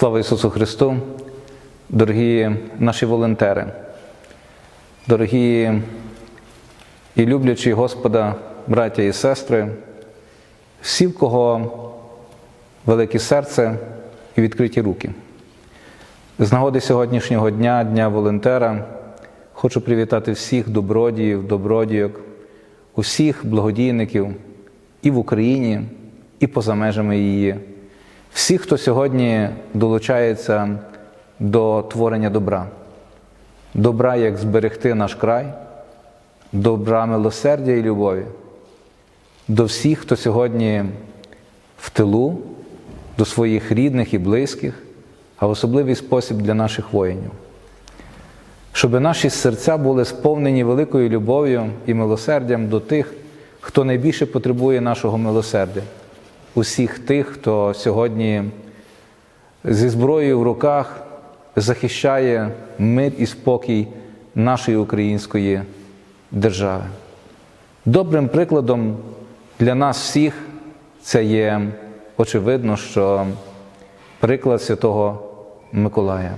Слава Ісусу Христу, дорогі наші волонтери, дорогі і люблячі Господа, браття і сестри, всі, в кого велике серце і відкриті руки. З нагоди сьогоднішнього дня, Дня волонтера, хочу привітати всіх добродіїв, добродійок, усіх благодійників і в Україні, і поза межами її. Всіх, хто сьогодні долучається до творення добра, добра, як зберегти наш край, добра милосердя і любові, до всіх, хто сьогодні в тилу, до своїх рідних і близьких, а особливий спосіб для наших воїнів. Щоб наші серця були сповнені великою любов'ю і милосердям до тих, хто найбільше потребує нашого милосердя усіх тих, хто сьогодні зі зброєю в руках захищає мир і спокій нашої української держави. Добрим прикладом для нас всіх це є очевидно, що приклад Святого Миколая,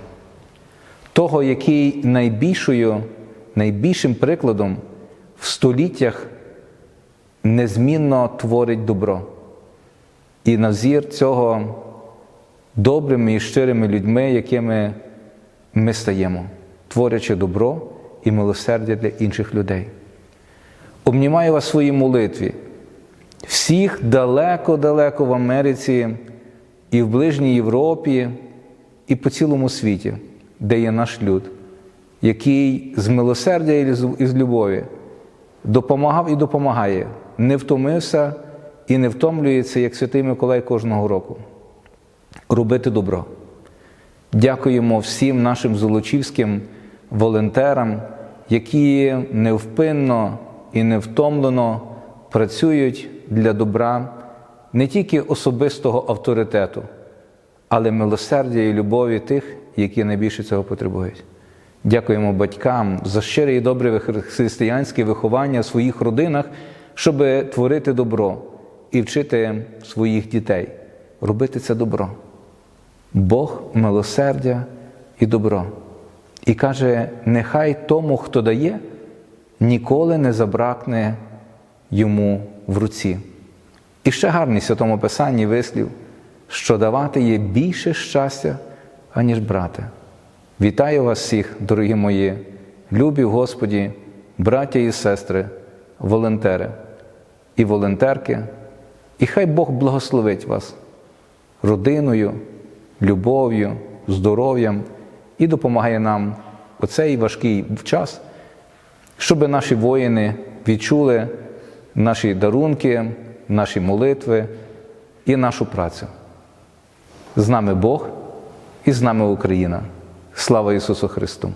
того, який найбільшою, найбільшим прикладом в століттях незмінно творить добро. І на взір цього добрими і щирими людьми, якими ми стаємо, творячи добро і милосердя для інших людей. Обнімаю вас своїй молитві, всіх далеко-далеко в Америці і в ближній Європі, і по цілому світі, де є наш люд, який з милосердя і з любові допомагав і допомагає, не втомився і не втомлюється, як Святий Миколай кожного року. Робити добро. Дякуємо всім нашим золочівським волонтерам, які невпинно і невтомлено працюють для добра не тільки особистого авторитету, але милосердя і любові тих, які найбільше цього потребують. Дякуємо батькам за щире і добре християнське виховання в своїх родинах, щоб творити добро і вчити своїх дітей робити це добро. Бог милосердя і добро. І каже: нехай тому, хто дає, ніколи не забракне йому в руці. І ще гарний святому Писанні вислів, що давати є більше щастя, аніж брати. Вітаю вас всіх, дорогі мої, любі Господі, браття і сестри, волонтери і волонтерки. І хай Бог благословить вас родиною, любов'ю, здоров'ям і допомагає нам у цей важкий час, щоб наші воїни відчули наші дарунки, наші молитви і нашу працю. З нами Бог і з нами Україна. Слава Ісусу Христу!